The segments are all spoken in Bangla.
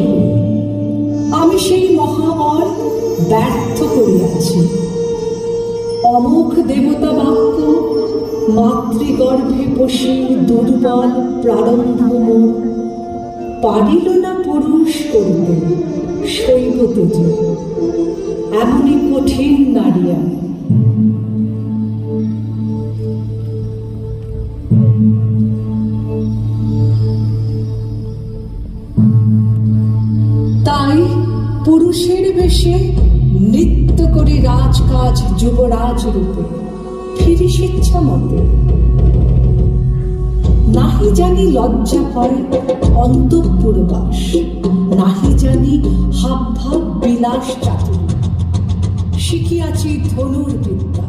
তুষ্ট আমি সেই মহাবর ব্যর্থ করিয়াছি। অমোঘ দেবতা বাক্য, মাতৃগর্ভে বসে দুর্বল প্রারম্ভ পারিল না পুরুষ করিতে, শৈব তেজে। এমনই কঠিন নারী আমি। বেশে নৃত্য করি রাজকাজ যুবরাজ রূপে। ফিরি স্বেচ্ছা মতে। নাহি জানি লজ্জা হয় অন্তঃপুরবাস, নাহি জানি হাব ভাব বিলাস চাতুর শিখিয়াছি ধনুর বিদ্যা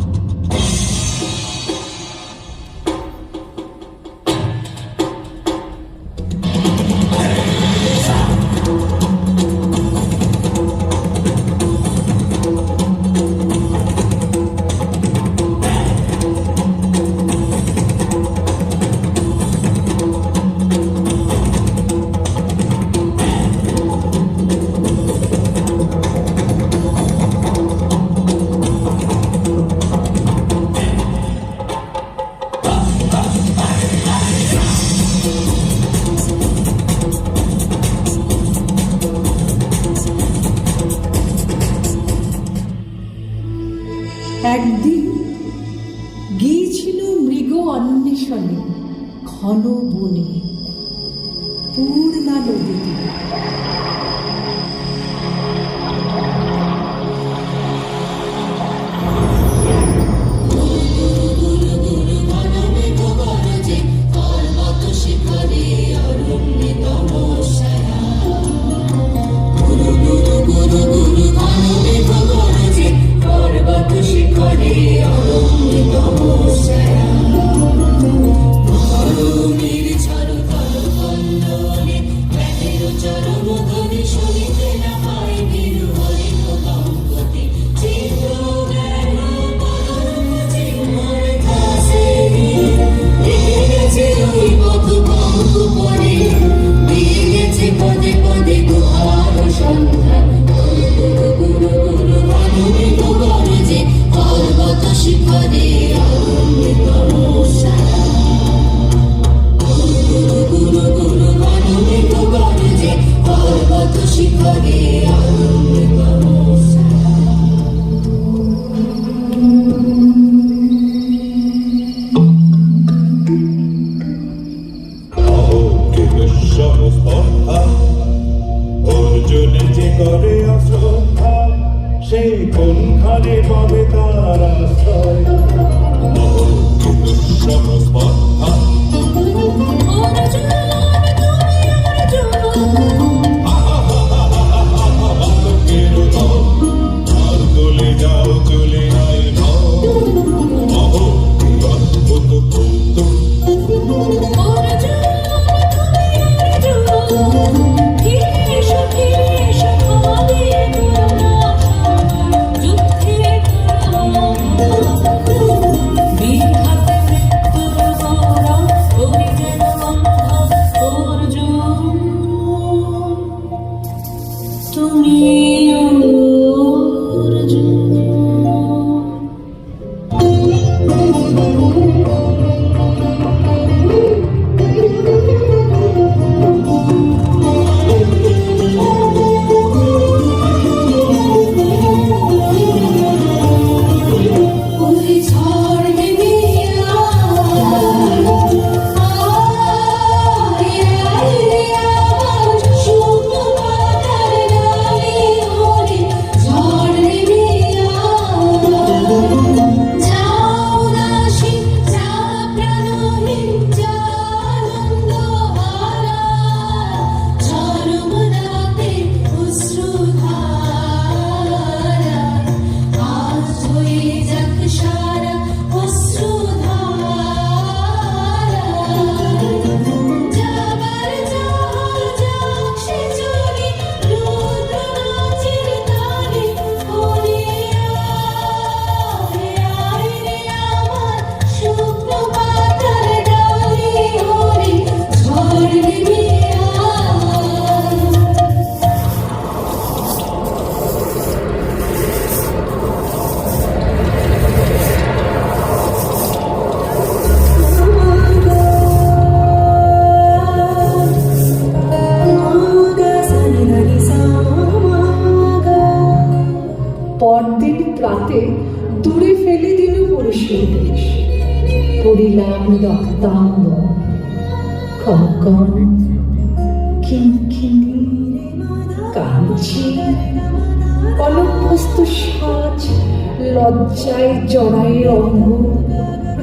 লজ্জায় জড়াই অঙ্গ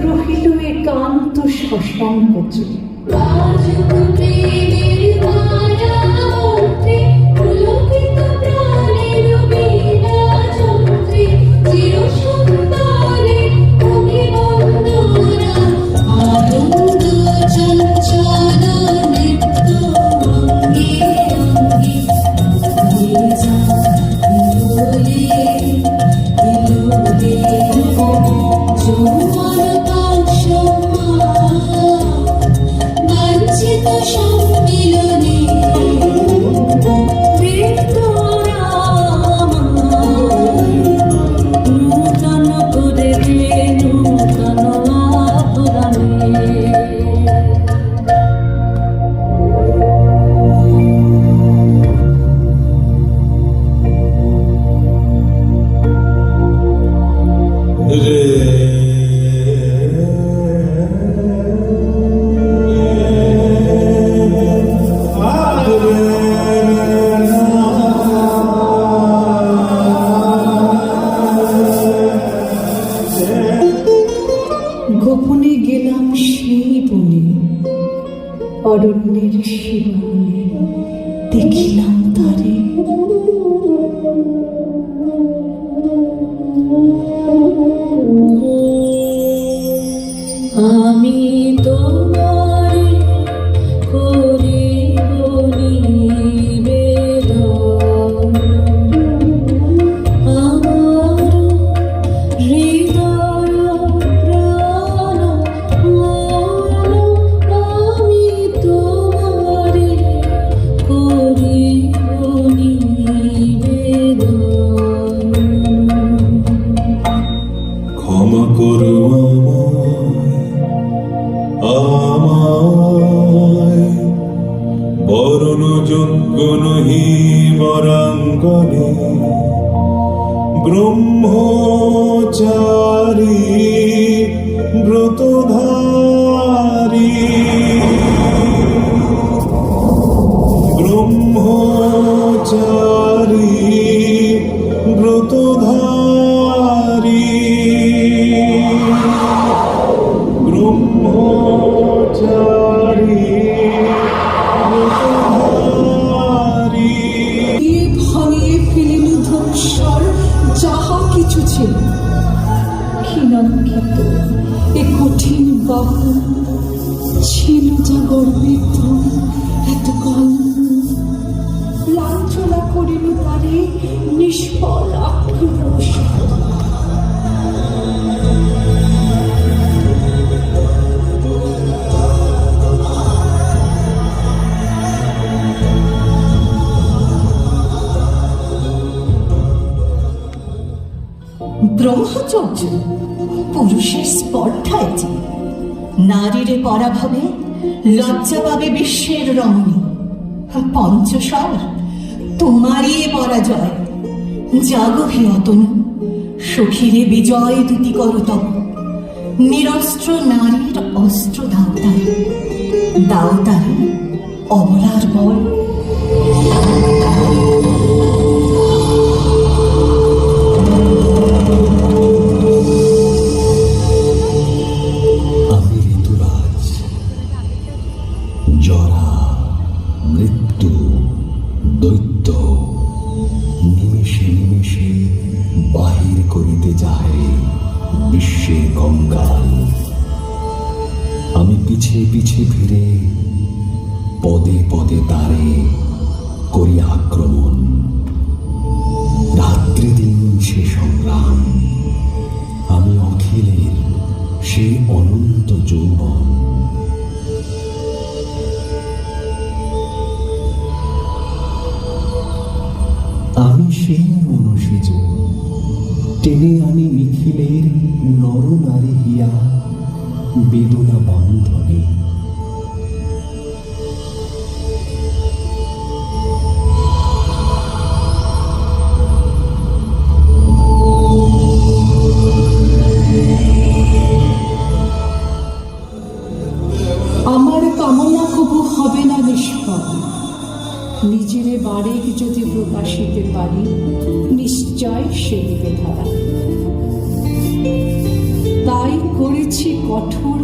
রহিল একান্ত রাজুক প্রেমের অরণ্যের সীমানায় দেখিলাম তারে। নহি বরাঙ্গনে ব্রহ্মচারী ব্রতধারী। ব্রহ্মচারী যাহা কিছু ছিল, ক্ষীণাঙ্কিত। এ কঠিন বাহন ছিল যা গর্বিত এতকাল লাঞ্ছনা করিল তারে নিষ্ফল আক্রোশ ব্রহ্মচর্য, পুরুষের স্পর্ধায় যে নারীরে পরাভবে লজ্জা পাবে বিশ্বের রমণী। পঞ্চস্বর, তোমারই পরাজয়। জাগো হে অতনু, সখীরে বিজয় দুতি করতম নিরস্ত্র নারীর অস্ত্র দাও তারে দাও তারে অবলার বল। भिडे নিজের বাড়ির যদি প্রকাশিতে পারি নিশ্চয় সে ধারা তাই করেছি কঠোর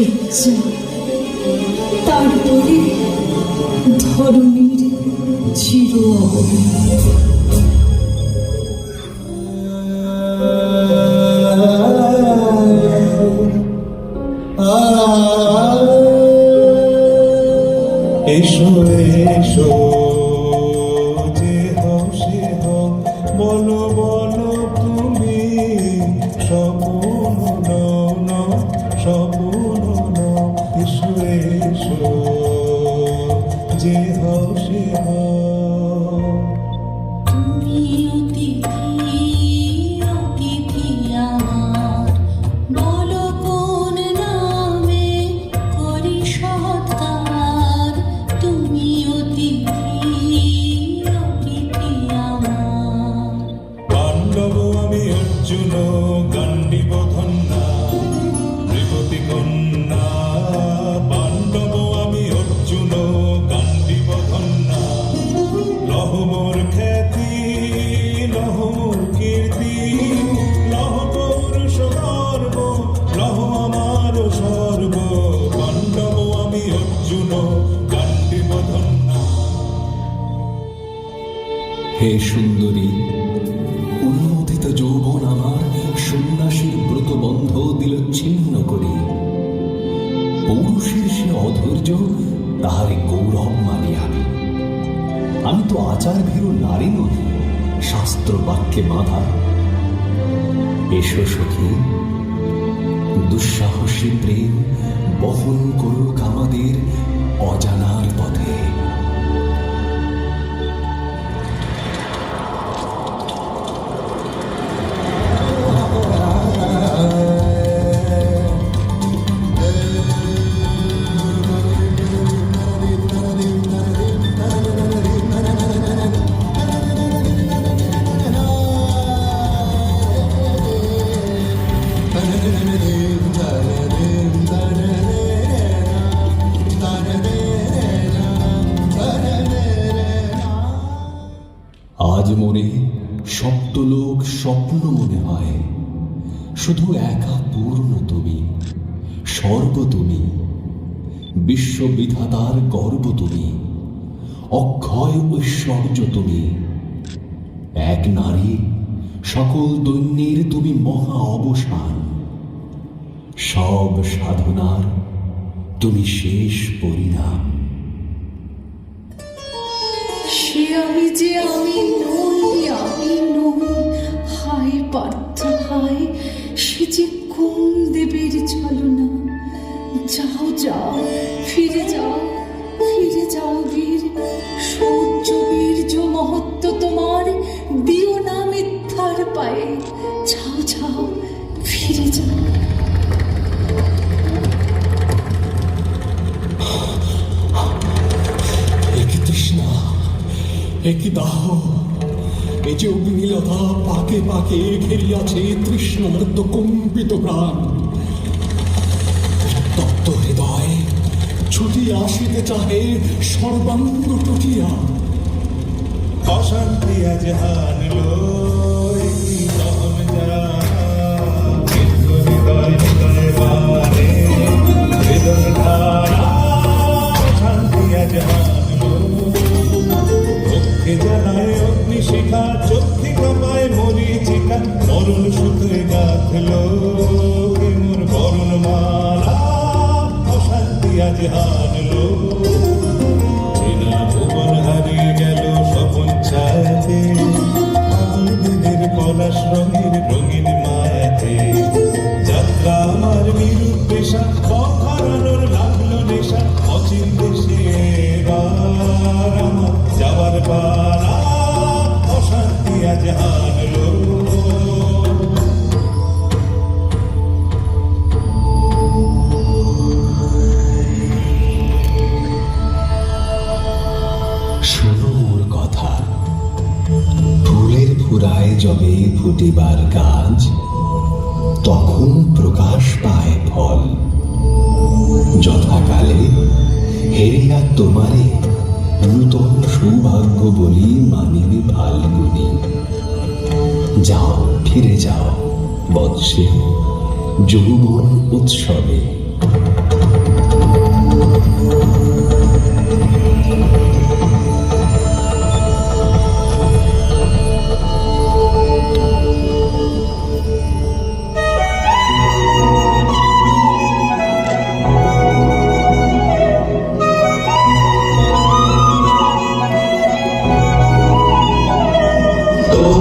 えい。হে সুন্দরী অনুমোদিত যৌবন আমার সন্ন্যাসীর ব্রত বন্ধ দিল ছিন্ন করি। পৌরুষের সে অধৈর্য তাহারে গৌরব মানি আমি। আমি তো আচার ভীরু নারী নই, শাস্ত্র বাক্যে বাধা। এসো সখী, দুঃসাহসী প্রেম বহন করুক আমাদের অজানার পথে। বিশ্ববিধাতার গর্ব তুমি, অক্ষয় ঐশ্বর্য তুমি। এক নারী, সকল দৈন্যের তুমি মহা অবসান। সব সাধনার তুমি শেষ পরিণাম। আমি যে আমি নই আমি নই, হায় পার্থ, হায়, সে যে কোন দেবের ছলনা। যাও যাও তোমার, দিও না মিথ্যার পায়ে। যাও যাও ফিরে যাও। একই তৃষ্ণা একই দাহ? এ যে অগ্নিলতা পাকে পাকে ঘেরিয়াছে তৃষ্ণার্ত কম্পিত প্রাণ। তপ্ত হৃদয় ছুটিয়া আসিতে চাহে সর্বাঙ্গ টুটিয়া। অশান্তি আজ হানলো জ্বালায় অগ্নিশিখা চোখে কামায় মরিচিকা মরণ সুখে গাঁথলো মোর বরণ মালা অশান্তি আজ হানলো রঙের রঙিন মায়াতে। যাত্রা আমার বিরূপ পেশা পথ লাগল নেশা অচিন দেশে যাওয়ার পালা ফুরায় যবে ফুটিবার কাজ তখন প্রকাশ পায় ফল। যথাকালে হেরিয়া তোমারে নূতন সৌভাগ্য বলি মানিবে ফাল্গুনি। যাও, ফিরে যাও বৎসে যৌবন উৎসবে।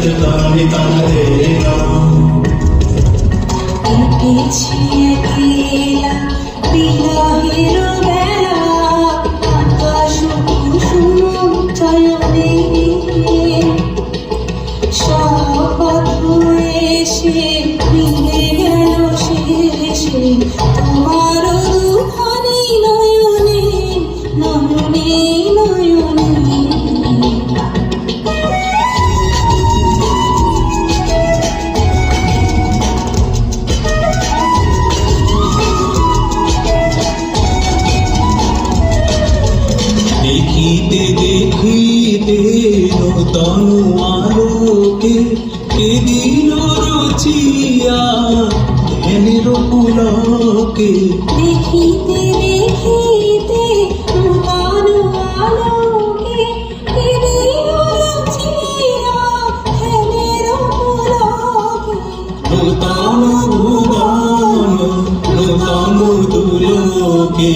Jatamita Nadeva Ampichiya ধ্যানের পুলকে দেখিতে দেখিতে নূতন ভুবন নূতন দুলোকে